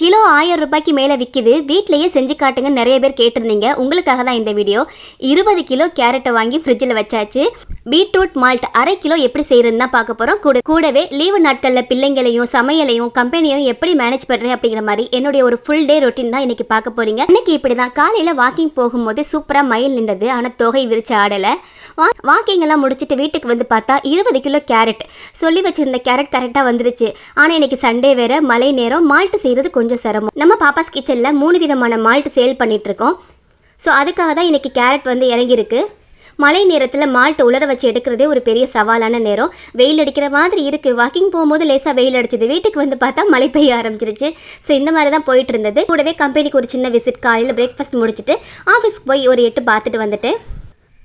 Kilo ஆயிரம் ரூபாய்க்கு மேலே விற்கிது வீட்லேயே செஞ்சு காட்டுங்க நிறைய பேர் கேட்டிருந்தீங்க. உங்களுக்காக தான் இந்த வீடியோ. இருபது கிலோ கேரட்டை வாங்கி ஃப்ரிட்ஜில் வச்சாச்சு. பீட்ரூட் மால்ட் அரை கிலோ எப்படி செய்யறதுன்னு தான் பார்க்க போகிறோம் கூட கூடவே லீவு நாட்களில் பிள்ளைங்களையும் சமையலையும் கம்பெனியும் எப்படி மேனேஜ் பண்ணுறேன் அப்படிங்கிற மாதிரி என்னுடைய ஒரு ஃபுல் டே ரொட்டீன் தான் இன்றைக்கி பார்க்க போகிறீங்க இன்றைக்கி இப்படி தான் காலையில் வாக்கிங் போகும்போது சூப்பராக மயில் நின்றது. ஆனால் தொகை விரிச்சு ஆடலை. வா வாக்கிங் எல்லாம் முடிச்சுட்டு வீட்டுக்கு வந்து பார்த்தா இருபது கிலோ கேரட். சொல்லி வச்சுருந்த கேரட் கரெக்டாக வந்துருச்சு. ஆனால் இன்னைக்கு சண்டே வேறு. மழை நேரம். மால்ட் செய்கிறது கொஞ்சம் சிரமம். நம்ம பாப்பாஸ் கிச்சனில் மூணு விதமான மால்ட் சேல் பண்ணிகிட்ருக்கோம் ஸோ அதுக்காக தான் இன்றைக்கி கேரட் வந்து இறங்கியிருக்கு. மழை நேரத்தில் மால்ட்டை உலர வச்சு எடுக்கிறதே ஒரு பெரிய சவாலான நேரம். வெயில் அடிக்கிற மாதிரி இருக்குது வாக்கிங் போகும்போது லேசாக வெயில் அடிச்சது. வீட்டுக்கு வந்து பார்த்தா மழை பெய்ய ஆரம்பிச்சிருச்சு. ஸோ இந்த மாதிரி தான் போயிட்டு இருந்தது. கூடவே கம்பெனிக்கு ஒரு சின்ன விசிட் காலையில் பிரேக்ஃபாஸ்ட் முடிச்சுட்டு ஆஃபீஸ்க்கு போய் ஒரு எட்டு பார்த்துட்டு வந்துட்டேன்.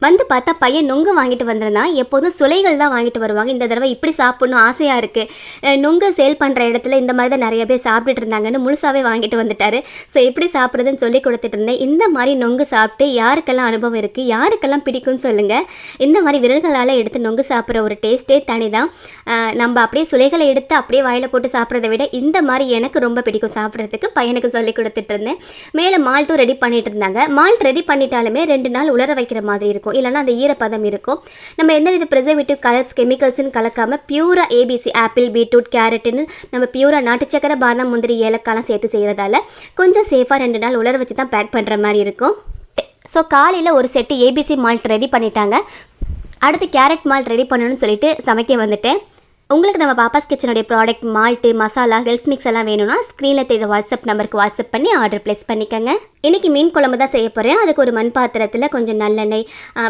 வந்து பார்த்தா பையன் நொங்கு வாங்கிட்டு வந்திருந்தான் எப்போதும் சுலைகள் தான் வாங்கிட்டு வருவாங்க. இந்த தடவை இப்படி சாப்பிட்ணும் ஆசையாக இருக்குது நொங்கு சேல் பண்ணுற இடத்துல இந்த மாதிரி தான் நிறைய பேர் சாப்பிட்டுட்டு இருந்தாங்கன்னு முழுசாவே வாங்கிட்டு வந்துட்டாரு. ஸோ எப்படி சாப்பிட்றதுன்னு சொல்லி கொடுத்துட்டு இருந்தேன். இந்த மாதிரி நொங்கு சாப்பிட்டு யாருக்கெல்லாம் அனுபவம் இருக்குது யாருக்கெல்லாம் பிடிக்கும்னு சொல்லுங்கள் இந்த மாதிரி விரல்களால் எடுத்து நொங்கு சாப்பிட்ற ஒரு டேஸ்ட்டே தனி தான் நம்ம அப்படியே சுலைகளை எடுத்து அப்படியே வாயில் போட்டு சாப்பிட்றத விட இந்த மாதிரி எனக்கு ரொம்ப பிடிக்கும் சாப்பிட்றதுக்கு பையனுக்கு சொல்லி கொடுத்துட்டு இருந்தேன். மேலே மால்ட்டும் ரெடி பண்ணிட்டு இருந்தாங்க. மால்ட் ரெடி பண்ணிட்டாலுமே ரெண்டு நாள் உலர வைக்கிற மாதிரி இருக்கும். இல்லைன்னா அந்த ஈரப்பதம் இருக்கும். நம்ம எந்தவித ப்ரிசர்வேட்டிவ் கலர்ஸ் கெமிக்கல்ஸ்னு கலக்காமல் பியூரா ஏபிசி ஆப்பிள் பீட்ரூட் கேரட்டுன்னு நம்ம பியூரா நாட்டு சக்கரை பாதாம் முந்திரி ஏலக்காய்லாம் சேர்த்து செய்கிறதால கொஞ்சம் சேஃபாக ரெண்டு நாள் உலர வச்சு தான் பேக் பண்ணுற மாதிரி இருக்கும். ஸோ காலையில் ஒரு செட்டு ஏபிசி மால்ட் ரெடி பண்ணிட்டாங்க. அடுத்து கேரட் மால்ட் ரெடி பண்ணணும்னு சொல்லிட்டு சமைக்க வந்துட்டேன். உங்களுக்கு நம்ம Papa's கிச்சனுடைய product malt masala health mix எல்லாம் வேணும்னா ஸ்க்ரீனில் தெரியுற வாட்ஸ்அப் நம்பருக்கு வாட்ஸ்அப் பண்ணி ஆர்டர் ப்ளேஸ் பண்ணிக்கோங்க. இன்றைக்கி மீன் குழம்பு தான் செய்ய போகிறேன் அதுக்கு ஒரு மண் பாத்திரத்தில் கொஞ்சம் நல்லெண்ணெய்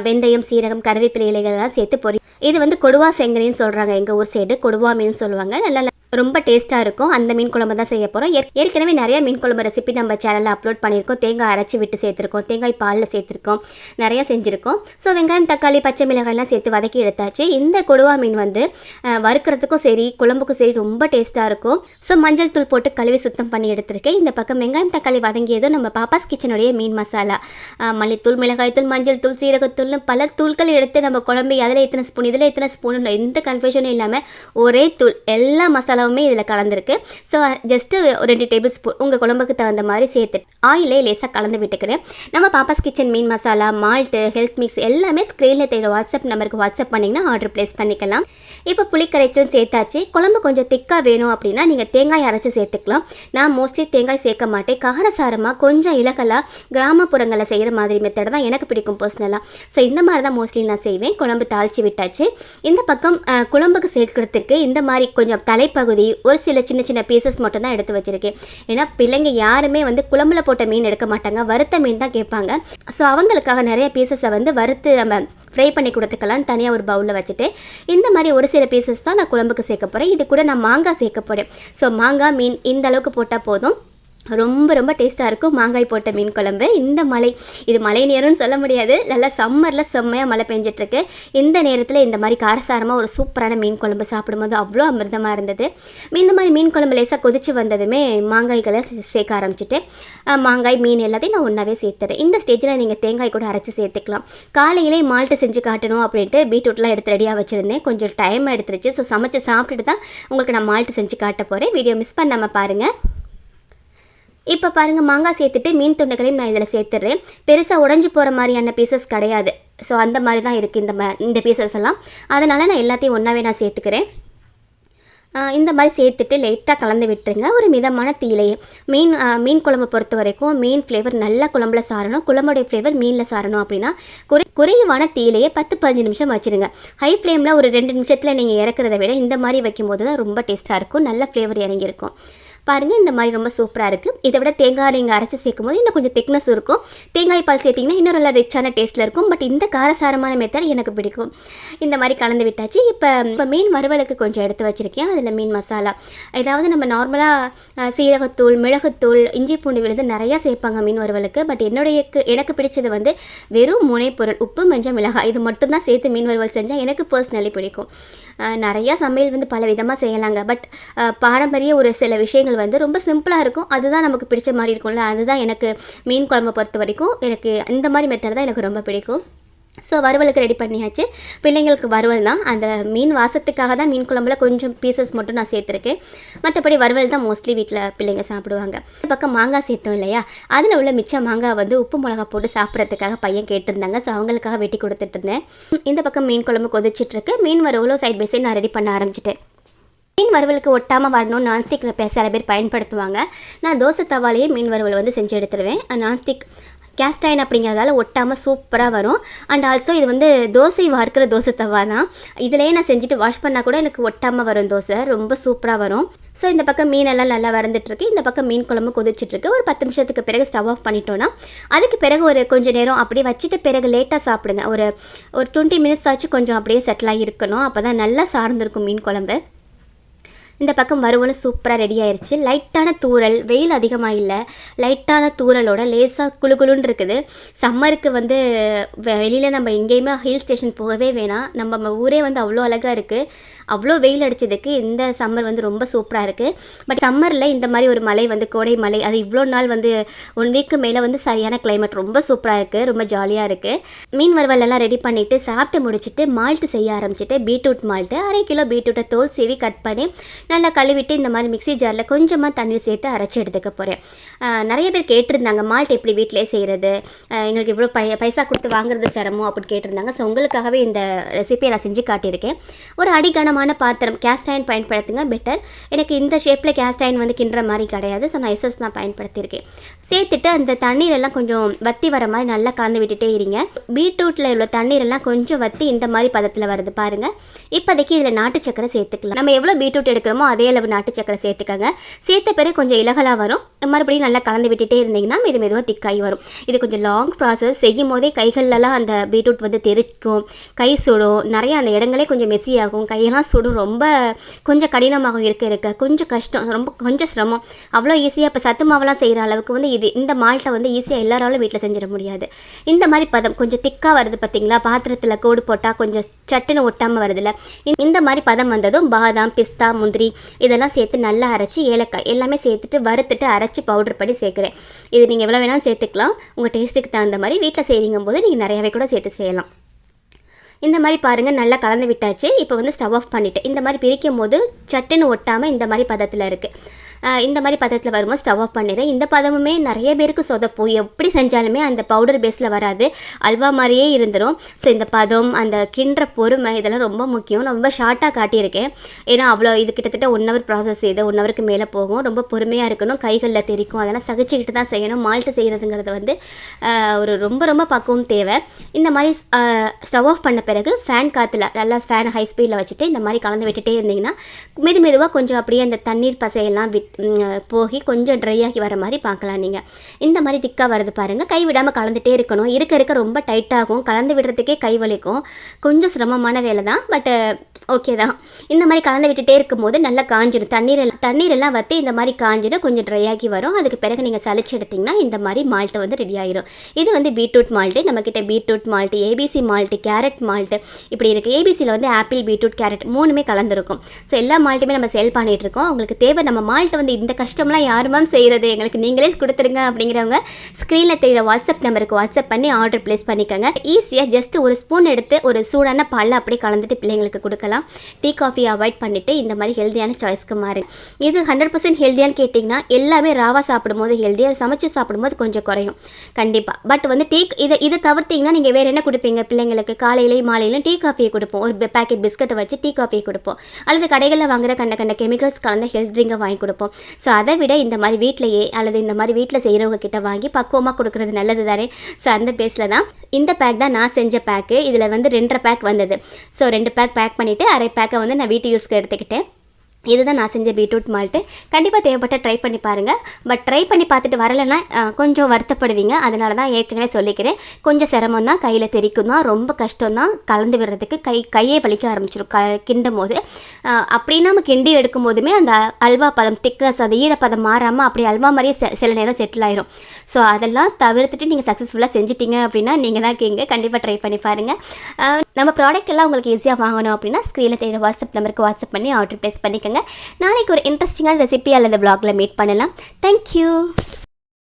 வெந்தயம் சீரகம் கருவேப்பிலை இலைகள்லாம் சேர்த்து பொறி இது வந்து கொடுவா செங்கனின்னு சொல்கிறாங்க எங்கள் ஊர் சைடு கொடுவா மீன் சொல்லுவாங்க. நல்லா ரொம்ப டேஸ்ட்டாக இருக்கும். அந்த மீன் குழம்பு தான் செய்ய போகிறோம் ஏற்கனவே நிறைய மீன் குழம்பு ரெசிபி நம்ம சேனலில் அப்லோட் பண்ணியிருக்கோம். தேங்காய் அரைச்சி விட்டு சேர்த்துருக்கோம். தேங்காய் பாலில் சேர்த்துருக்கோம். நிறைய செஞ்சுருக்கோம். ஸோ வெங்காயம் தக்காளி பச்சை மிளகாய்லாம் சேர்த்து வதக்கி எடுத்தாச்சு. இந்த கொடுவா மீன் வந்து வறுக்கிறதுக்கும் சரி குழம்புக்கும் சரி ரொம்ப டேஸ்ட்டாக இருக்கும். ஸோ மஞ்சள் தூள் போட்டு கழுவி சுத்தம் பண்ணி எடுத்திருக்கேன். இந்த பக்கம் வெங்காயம் தக்காளி வதங்கியதும் நம்ம பாப்பாஸ் கிச்சனுடைய மீன் மசாலா. மல்லித்தூள் மிளகாய் தூள் மஞ்சள் தூள் சீரகத்தூள்னு பல தூள்கள் எடுத்து நம்ம குழம்பு அதில் எத்தனை ஸ்பூன் இதில் எத்தனை ஸ்பூன் எந்த கன்ஃபியூஷனும் இல்லாமல் ஒரே தூள் எல்லா மசாலா மசாலாவுமே இதில் கலந்துருக்கு. ஸோ ஜஸ்ட்டு ஒரு ரெண்டு டேபிள் ஸ்பூன் உங்கள் குழம்புக்கு தகுந்த மாதிரி சேர்த்து ஆயிலே லேசாக கலந்து விட்டுக்கிறேன். நம்ம பாப்பாஸ் கிச்சன் மீன் மசாலா மால்ட்டு ஹெல்த் மிக்ஸ் எல்லாமே ஸ்க்ரீனில் தெரியுற வாட்ஸ்அப் நம்பருக்கு வாட்ஸ்அப் பண்ணிங்கன்னா ஆர்டர் ப்ளேஸ் பண்ணிக்கலாம். இப்போ புளிக்கரைச்சும் சேர்த்தாச்சு. குழம்பு கொஞ்சம் திக்காக வேணும் அப்படின்னா நீங்கள் தேங்காய் அரைச்சி சேர்த்துக்கலாம். நான் மோஸ்ட்லி தேங்காய் சேர்க்க மாட்டேன். காரசாரமாக கொஞ்சம் இலகலாக கிராமப்புறங்களில் செய்கிற மாதிரி மெத்தட் தான் எனக்கு பிடிக்கும் பர்சனலாக ஸோ இந்த மாதிரி தான் மோஸ்ட்லி நான் செய்வேன். குழம்பு தாளித்து விட்டாச்சு. இந்த பக்கம் குழம்புக்கு சேர்க்கறதுக்கு இந்த மாதிரி கொஞ்சம் தலைப்பகுதி ஒரு சில சின்ன சின்ன பீசஸ் மட்டும் தான் எடுத்து வச்சுருக்கேன். ஏன்னா பிள்ளைங்க யாருமே வந்து குழம்புல போட்ட மீன் எடுக்க மாட்டாங்க. வறுத்த மீன் தான் கேட்பாங்க. ஸோ அவங்களுக்காக நிறைய பீசஸை வந்து வறுத்து நம்ம ஃப்ரை பண்ணி கொடுத்துக்கலாம்னு தனியாக ஒரு பவுலில் வச்சுட்டு இந்த மாதிரி ஒரு சில பீசஸ் தான் நான் குழம்புக்கு சேர்க்க போகிறேன் இது கூட நான் மாங்காய் சேர்க்க போகிறேன் ஸோ மாங்காய் மீன் இந்த அளவுக்கு போட்டால் போதும். ரொம்ப ரொம்ப டேஸ்ட்டாக இருக்கும். மாங்காய் போட்ட மீன் குழம்பு. இந்த மழை இது மழை நேரம்னு சொல்ல முடியாது. நல்லா சம்மரில் செம்மையாக மழை பெஞ்சிட்ருக்கு. இந்த நேரத்தில் இந்த மாதிரி காரசாரமாக ஒரு சூப்பரான மீன் குழம்பு சாப்பிடும்போது அவ்வளோ அமிர்தமாக இருந்தது. இந்த மாதிரி மீன் குழம்பு லேசாக கொதிச்சு வந்ததுமே மாங்காய்களை சே- சேர்க்க ஆரம்பிச்சிட்டு மாங்காய் மீன் எல்லாத்தையும் நான் ஒன்றாவே சேர்த்துறேன். இந்த ஸ்டேஜில் நீங்கள் தேங்காய் கூட அரைச்சி சேர்த்துக்கலாம். காலையிலே மால்ட்டு செஞ்சு காட்டணும் அப்படின்ட்டு பீட்ரூட்லாம் எடுத்து ரெடியாக வச்சுருந்தேன். கொஞ்சம் டைம் எடுத்துருச்சு. ஸோ சமைச்சு சாப்பிட்டுட்டு தான் உங்களுக்கு நான் மால்ட்டு செஞ்சு காட்ட போகிறேன் வீடியோ மிஸ் பண்ணாமல் பாருங்கள் இப்போ பாருங்கள் மாங்காய் சேர்த்துட்டு மீன் துண்டுகளையும் நான் இதில் சேர்த்துடுறேன் பெருசாக உடஞ்சி போகிற மாதிரியான பீசஸ் கிடையாது. ஸோ அந்த மாதிரி தான் இருக்குது இந்த ம இந்த பீசஸ் எல்லாம். அதனால் நான் எல்லாத்தையும் ஒன்றாவே நான் சேர்த்துக்கிறேன். இந்த மாதிரி சேர்த்துட்டு லைட்டாக கலந்து விட்டுருங்க. ஒரு மிதமான தீலையே மீன் மீன் குழம்பு பொறுத்த வரைக்கும் மீன் ஃப்ளேவர் நல்லா குழம்புல சாரணும் குழம்புடைய ஃப்ளேவர் மீனில் சாரணும் அப்படின்னா குறை குறைவான தீலையே பத்து பதினஞ்சு நிமிஷம் வச்சுருங்க. ஹை ஃப்ளேமில் ஒரு ரெண்டு நிமிஷத்தில் நீங்கள் இறக்குறத விட இந்த மாதிரி வைக்கும்போது தான் ரொம்ப டேஸ்ட்டாக இருக்கும். நல்ல ஃப்ளேவர் இறங்கியிருக்கும். பாருங்கள் இந்த மாதிரி ரொம்ப சூப்பராக இருக்குது இதை விட தேங்காய் நீங்கள் அரைச்சி சேர்க்கும் போது இன்னும் கொஞ்சம் திக்னஸ் இருக்கும். தேங்காய் பால் சேர்த்திங்கன்னா இன்னும் நல்லா ரிச்சான டேஸ்ட்டில் இருக்கும். பட் இந்த காரசாரமான மெத்தட் எனக்கு பிடிக்கும். இந்த மாதிரி கலந்து விட்டாச்சு. இப்போ இப்போ மீன் வறுவலுக்கு கொஞ்சம் எடுத்து வச்சுருக்கேன். அதில் மீன் மசாலா. ஏதாவது நம்ம நார்மலாக சீரகத்தூள் மிளகுத்தூள் இஞ்சி பூண்டு விழுது நிறையா சேர்ப்பாங்க மீன் வறுவலுக்கு. பட் என்னுடைய எனக்கு பிடிச்சது வந்து வெறும் முனைப்பொருள் உப்பு மஞ்சள் மிளகாய். இது மட்டும்தான் சேர்த்து மீன் வறுவல் செஞ்சால் எனக்கு பர்சனலி பிடிக்கும். நிறையா சமையல் வந்து பல விதமாக செய்யலாங்க பட் பாரம்பரிய ஒரு சில விஷயங்கள் வந்து ரொம்ப சிம்பிளாக இருக்கும். அதுதான் நமக்கு பிடிச்ச மாதிரி இருக்கும்ல. அதுதான் எனக்கு மீன் குழம்பை பொறுத்த வரைக்கும் எனக்கு இந்த மாதிரி மெத்தட் தான் எனக்கு ரொம்ப பிடிக்கும். ஸோ வறுவலுக்கு ரெடி பண்ணியாச்சு. பிள்ளைங்களுக்கு வறுவல் தான். அந்த மீன் வாசத்துக்காக தான் மீன் குழம்புல கொஞ்சம் பீசஸ் மட்டும் நான் சேர்த்துருக்கேன். மற்றபடி வறுவல் தான் மோஸ்ட்லி வீட்டில் பிள்ளைங்க சாப்பிடுவாங்க. இந்த பக்கம் மாங்காய் சேர்த்தோம் இல்லையா? அதில் உள்ள மிச்ச மாங்காய் வந்து உப்பு மிளகா போட்டு சாப்பிட்றதுக்காக பையன் கேட்டிருந்தாங்க. ஸோ அவங்களுக்காக வெட்டி கொடுத்துட்டு இருந்தேன். இந்த பக்கம் மீன் குழம்பு கொதிச்சிட்ருக்கு. மீன் வறுவலும் சைட் பை சைட் நான் ரெடி பண்ண ஆரம்பிச்சிட்டேன். மீன் வறுவலுக்கு ஒட்டாமல் வரணும் நான்ஸ்டிக் சில பேர் பயன்படுத்துவாங்க. நான் தோசை தவாலேயே மீன் வறுவல் வந்து செஞ்சு எடுத்துருவேன். நான்ஸ்டிக் கேஸ்ட் அயன் அப்படிங்கிறதால ஒட்டாமல் சூப்பராக வரும். அண்ட் ஆல்சோ இது வந்து தோசை வார்க்கிற தோசை தவா தான். இதிலேயே நான் செஞ்சுட்டு வாஷ் பண்ணால் கூட எனக்கு ஒட்டாமல் வரும் தோசை. ரொம்ப சூப்பராக வரும். ஸோ இந்த பக்கம் மீனெல்லாம் நல்லா வறந்துட்டுருக்கு. இந்த பக்கம் மீன் குழம்பு கொதிச்சிட்ருக்கு ஒரு பத்து நிமிஷத்துக்கு பிறகு ஸ்டவ் ஆஃப் பண்ணிட்டோன்னா அதுக்கு பிறகு ஒரு கொஞ்சம் நேரம் அப்படியே வச்சுட்டு பிறகு லேட்டாக சாப்பிடுங்க. ஒரு ஒரு டுவெண்ட்டி மினிட்ஸ் ஆச்சு கொஞ்சம் அப்படியே செட்டிலாக இருக்கணும். அப்போ தான் நல்லா சார்ந்திருக்கும் மீன் குழம்பு. இந்த பக்கம் வருவோன்னு சூப்பராக ரெடி ஆயிடுச்சு லைட்டான தூறல் வெயில் அதிகமாக இல்லை. லைட்டான தூறலோட லேசாக குழு குளுன்னு இருக்குது. சம்மருக்கு வந்து வெளியில் நம்ம எங்கேயுமே ஹில் ஸ்டேஷன் போகவே வேணாம். நம்ம ஊரே வந்து அவ்வளோ அழகாக இருக்குது அவ்வளோ வெயில் அடித்ததுக்கு இந்த சம்மர் வந்து ரொம்ப சூப்பராக இருக்குது பட் சம்மரில் இந்த மாதிரி ஒரு மலை வந்து கோடை மலை அது இவ்வளோ நாள் வந்து ஒன் வீக்கு மேலே வந்து சரியான கிளைமேட் ரொம்ப சூப்பராக இருக்குது ரொம்ப ஜாலியாக இருக்குது மீன் வறுவலெல்லாம் ரெடி பண்ணிவிட்டு சாப்பிட்டு முடிச்சுட்டு மால்ட்டு செய்ய ஆரம்பிச்சிட்டு பீட்ரூட் மால்ட்டு அரை கிலோ பீட்ரூட்டை தோல் சீவி கட் பண்ணி நல்லா கழுவிட்டு இந்த மாதிரி மிக்ஸி ஜாரில் கொஞ்சமாக தண்ணீர் சேர்த்து அரைச்சி எடுத்துக்க போகிறேன் நிறைய பேர் கேட்டிருந்தாங்க மால்ட் எப்படி வீட்டிலே செய்கிறது எங்களுக்கு இவ்வளோ பை பைசா கொடுத்து வாங்குறது சிரமம் அப்படின்னு கேட்டிருந்தாங்க. ஸோ உங்களுக்காகவே இந்த ரெசிபியை நான் செஞ்சு காட்டியிருக்கேன். ஒரு அடிகனமான பாத்திரம் கேஸ்ட் அயன் பயன்படுத்துங்க பெட்டர் எனக்கு இந்த ஷேப்பில் கேஸ்ட் அயன் வந்து கிண்டுற மாதிரி கிடையாது. ஸோ நான் எஸ்எஸ் தான் பயன்படுத்தியிருக்கேன். சேர்த்துட்டு அந்த தண்ணீரெல்லாம் கொஞ்சம் வத்தி வர மாதிரி நல்லா கலந்து விட்டுட்டே இருங்க. பீட்ரூட்டில் உள்ள தண்ணீரெல்லாம் கொஞ்சம் வத்தி இந்த மாதிரி பதத்தில் வருது பாருங்கள் இப்போதைக்கு இதில் நாட்டு சக்கரை சேர்த்துக்கலாம். நம்ம எவ்வளோ பீட்ரூட் எடுக்கிறோமோ அதே அளவு நாட்டு சக்கரை சேர்த்துக்கோங்க. சேர்த்த பிறகு கொஞ்சம் இலகலாக வரும். மறுபடியும் நல்லா கலந்து விட்டுட்டே இருந்தீங்கன்னா இது மெதுவாக திக்காகி வரும். இது கொஞ்சம் லாங் ப்ராசஸ் செய்யும் போதே கைகள்லலாம் அந்த பீட்ரூட் வந்து தெரிக்கும் கை சுடும். நிறைய அந்த இடங்களே கொஞ்சம் மெஸ்ஸியாகும் கையெல்லாம் சுடும். ரொம்ப கொஞ்சம் கடினமாகவும் இருக்க இருக்க. கொஞ்சம் கஷ்டம். ரொம்ப கொஞ்சம் சிரமம். அவ்வளோ ஈஸியாக இப்போ சத்து மாவெல்லாம் செய்கிற அளவுக்கு வந்து இது இந்த மால்ட்டை வந்து ஈஸியாக எல்லாராலும் வீட்டில் செஞ்சிட முடியாது. இந்த மாதிரி பதம் கொஞ்சம் திக்காக வருது பார்த்தீங்களா பாத்திரத்தில் கோடு போட்டால் கொஞ்சம் சட்டுன்னு ஒட்டாமல் வருதுல்ல. இந்த மாதிரி பதம் வந்ததும் பாதாம் பிஸ்தா முந்திரி இதெல்லாம் சேர்த்து நல்லா அரைச்சி ஏலக்காய் எல்லாமே சேர்த்துட்டு வறுத்துட்டு அரைச்சி பவுடர் படி சேர்க்குறேன். இது நீங்கள் எவ்வளோ வேணாலும் சேர்த்துக்கலாம். உங்கள் டேஸ்ட்டுக்கு தகுந்த மாதிரி வீட்டில் செய்யுங்கும் போது நீங்கள் நிறையாவே கூட சேர்த்து செய்யலாம். இந்த மாதிரி பாருங்கள் நல்லா கலந்து விட்டாச்சு. இப்போ வந்து ஸ்டவ் ஆஃப் பண்ணிவிட்டு இந்த மாதிரி பிரிக்கும் போது சட்டுன்னு ஒட்டாமல் இந்த மாதிரி பதத்தில் இருக்குது இந்த மாதிரி பதத்தில் வரும்போது ஸ்டவ் ஆஃப் பண்ணிடுறேன். இந்த பதமுமே நிறைய பேருக்கு சொதப்போம். எப்படி செஞ்சாலுமே அந்த பவுடர் பேஸில் வராது. அல்வா மாதிரியே இருந்துடும் ஸோ இந்த பதம் அந்த கிண்டுற பொறுமை இதெல்லாம் ரொம்ப முக்கியம். நான் ரொம்ப ஷார்ட்டாக காட்டியிருக்கேன். ஏன்னா அவ்வளோ இது கிட்டத்தட்ட ஒன் ஹவர் ப்ராசஸ் இது. ஒன் ஹவருக்கு மேலே போகும். ரொம்ப பொறுமையாக இருக்கணும். கைகளில் தெரிக்கும் அதெல்லாம் சகிச்சுக்கிட்டு தான் செய்யணும். மால்ட்டு செய்கிறதுங்கிறது வந்து ஒரு ரொம்ப ரொம்ப பக்குவம் தேவை. இந்த மாதிரி ஸ்டவ் ஆஃப் பண்ண பிறகு ஃபேன் காற்றுல நல்லா ஃபேன் ஹை ஸ்பீடில் வச்சுட்டு இந்த மாதிரி கலந்து விட்டுட்டே இருந்தீங்கன்னா மெது மெதுவாக கொஞ்சம் அப்படியே அந்த தண்ணீர் பசையெல்லாம் விட் போகி கொஞ்சம் ட்ரை ஆகி வர மாதிரி பார்க்கலாம் நீங்கள் இந்த மாதிரி திக்காக வரது பாருங்கள் கை விடாமல் கலந்துகிட்டே இருக்கணும். இருக்க இருக்க ரொம்ப டைட்டாகும் கலந்து விடுறதுக்கே கை வலிக்கும். கொஞ்சம் சிரமமான வேலை தான். பட்டு ஓகே தான். இந்த மாதிரி கலந்து விட்டுட்டே இருக்கும்போது நல்லா காஞ்சிடும் தண்ணீர் எல்லாம் தண்ணீர் எல்லாம் வற்றி இந்த மாதிரி காஞ்சிடும் கொஞ்சம் ட்ரை ஆகி வரும். அதுக்கு பிறகு நீங்கள் சளிச்சு எடுத்திங்கன்னா இந்த மாதிரி மால்ட்டு வந்து ரெடி ஆயிரும். இது வந்து பீட்ரூட் மால்ட்டு நம்மக்கிட்ட beetroot malt ABC malt carrot malt இப்படி இருக்குது ஏபிசியில் வந்து ஆப்பிள் பீட்ரூட் கேரட் மூணுமே கலந்துருக்கும். ஸோ எல்லா மால்ட்டுமே நம்ம சேல் பண்ணிகிட்டு இருக்கோம். உங்களுக்கு தேவை நம்ம மால்ட்டை வந்து இந்த கஷ்டம்லாம் யார் மேம் செய்கிறது எங்களுக்கு நீங்களே கொடுத்துருங்க அப்படிங்கிறவங்க ஸ்க்ரீனில் தெரியிற வாட்ஸ்அப் நம்பருக்கு வாட்ஸ்அப் பண்ணி ஆர்டர் ப்ளேஸ் பண்ணிக்கோங்க. ஈஸியாக ஜஸ்ட் ஒரு ஸ்பூன் எடுத்து ஒரு சூடான பாலில் அப்படியே கலந்துட்டு பிள்ளைங்களுக்கு கொடுக்கலாம். டீ காஃபி அவாய்ட் பண்ணிவிட்டு இந்த மாதிரி ஹெல்த்தியான சாய்ஸ்க்கு மாறு. இது ஹண்ட்ரட் பர்சன்ட் ஹெல்த்தியான்னு கேட்டிங்கன்னா எல்லாமே ராவாக சாப்பிடும்போது ஹெல்த்தியாக சமைச்சு சாப்பிடும்போது கொஞ்சம் குறையும். கண்டிப்பாக பட் வந்து டீ இதை இதை தவிர்த்திங்கன்னா நீங்கள் வேறு என்ன கொடுப்பீங்க? பிள்ளைங்களுக்கு காலையிலையும் மாலையிலையும் டீ காஃபியை கொடுப்போம். ஒரு பேக்கெட் பிஸ்கட்டை வச்சு டீ காஃபியை கொடுப்போம். அல்லது கடைகளில் வாங்குற கண்ட கண்ட கெமிக்கல்ஸ் கலந்த ஹெல்த் ட்ரிங்கை வாங்கி கொடுப்போம். ஸோ அதை விட இந்த மாதிரி வீட்டிலையே அல்லது இந்த மாதிரி வீட்டில் செய்கிறவங்க கிட்ட வாங்கி பக்குவமாக கொடுக்குறது நல்லது தானே ஸோ அந்த பேஸில் தான் இந்த பேக் தான் நான் செஞ்ச பேக்கு இதில் வந்து ரெண்டரை பேக் வந்தது. ஸோ ரெண்டு பேக் பேக் பண்ணிவிட்டு அரை பேக்கை வந்து நான் வீட்டு யூஸ்க்கு எடுத்துக்கிட்டேன். இதுதான் நான் செஞ்ச பீட்ரூட் மால்ட்டு. கண்டிப்பாக தேவைப்பட்ட ட்ரை பண்ணி பாருங்கள் பட் ட்ரை பண்ணி பார்த்துட்டு வரலைன்னா கொஞ்சம் வருத்தப்படுவீங்க. அதனால தான் ஏற்கனவே சொல்லிக்கிறேன். கொஞ்சம் சிரமம் தான். கையில் தெரிக்கும் தான். ரொம்ப கஷ்டம் தான். கலந்து விடுறதுக்கு கை கையே வலிக்க ஆரம்பிச்சிடும் க கிண்டும் போது அப்படின்னா நம்ம கிண்டி எடுக்கும் போதுமே அந்த அல்வா பதம் திக்னஸ் அந்த ஈரப்பதம் மாறாமல் அப்படி அல்வா மாதிரியே சில நேரம் செட்டில் ஆயிரும். ஸோ அதெல்லாம் தவிர்த்துட்டு நீங்கள் சக்ஸஸ்ஃபுல்லாக செஞ்சிட்டிங்க அப்படின்னா நீங்கள் தான் கேங்க. கண்டிப்பாக ட்ரை பண்ணி பாருங்கள் நம்ம ப்ராடக்ட் எல்லாம் உங்களுக்கு ஈஸியாக வாங்கணும் அப்படின்னா ஸ்க்ரீனில் தெரியுற வாட்ஸ்அப் நம்பருக்கு வாட்ஸ்அப் பண்ணி ஆர்டர் ப்ளேஸ் பண்ணிக்கோங்க. நாளைக்கு ஒரு இன்ட்ரெஸ்டிங்கான ரெசிபி அல்லது விலாகில் மீட் பண்ணலாம். தேங்க்யூ